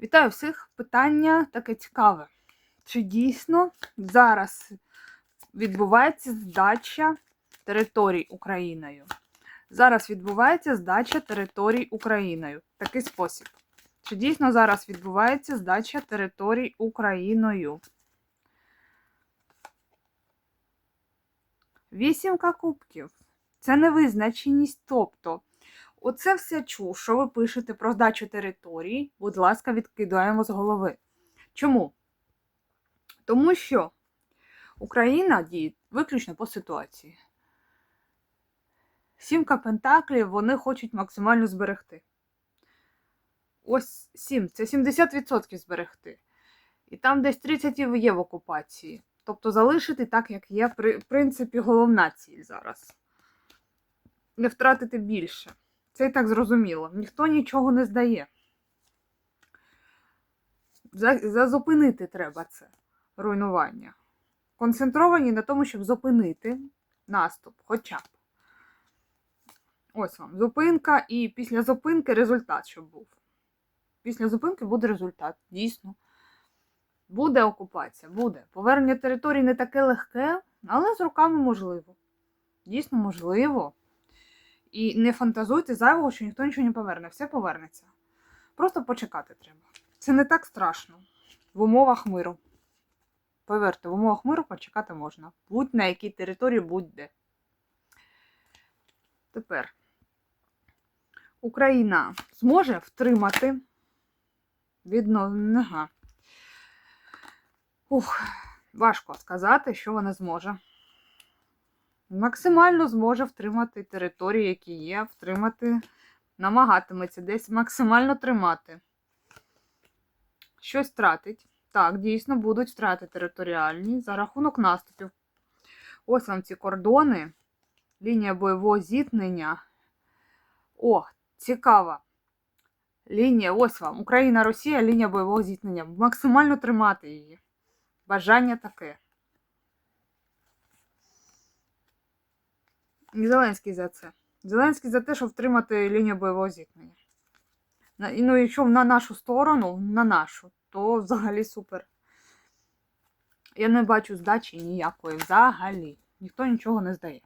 Вітаю всіх! Питання таке цікаве. Чи дійсно зараз відбувається здача територій Україною? Зараз відбувається здача територій Україною. Такий спосіб. Чи дійсно зараз відбувається здача територій Україною? Вісімка кубків. Це невизначеність. Тобто, оце все чув, що ви пишете про здачу територій, будь ласка, відкидаємо з голови. Чому? Тому що Україна діє виключно по ситуації. Сімка пентаклів вони хочуть максимально зберегти. Ось 7, це 70% зберегти. І там десь 30 є в окупації. Тобто залишити так, як є, в принципі, головна ціль зараз. Не втратити більше. Це і так зрозуміло. Ніхто нічого не здає. Зазупинити треба це руйнування. Концентровані на тому, щоб зупинити наступ, хоча б. Ось вам зупинка, і після зупинки результат, щоб був. Після зупинки буде результат, дійсно. Буде окупація, буде. Повернення території не таке легке, але з руками можливо. Дійсно можливо. І не фантазуйте зайвого, що ніхто нічого не поверне. Все повернеться. Просто почекати треба. Це не так страшно. В умовах миру. Повірте, в умовах миру почекати можна. Будь на якій території, будь-де. Тепер Україна зможе втримати. Ага. Ух, важко сказати, що вона зможе. Максимально зможе втримати території, які є, втримати, намагатиметься десь максимально тримати. Щось втратить. Так, дійсно, будуть втрати територіальні за рахунок наступів. Ось вам ці кордони, лінія бойового зіткнення. О, цікава. Лінія, ось вам. Україна-Росія, лінія бойового зіткнення. Максимально тримати її. Бажання таке. Зеленський за це. Зеленський за те, щоб втримати лінію бойового зіткнення. Ну, якщо на нашу сторону, на нашу, то взагалі супер. Я не бачу здачі ніякої взагалі. Ніхто нічого не здає.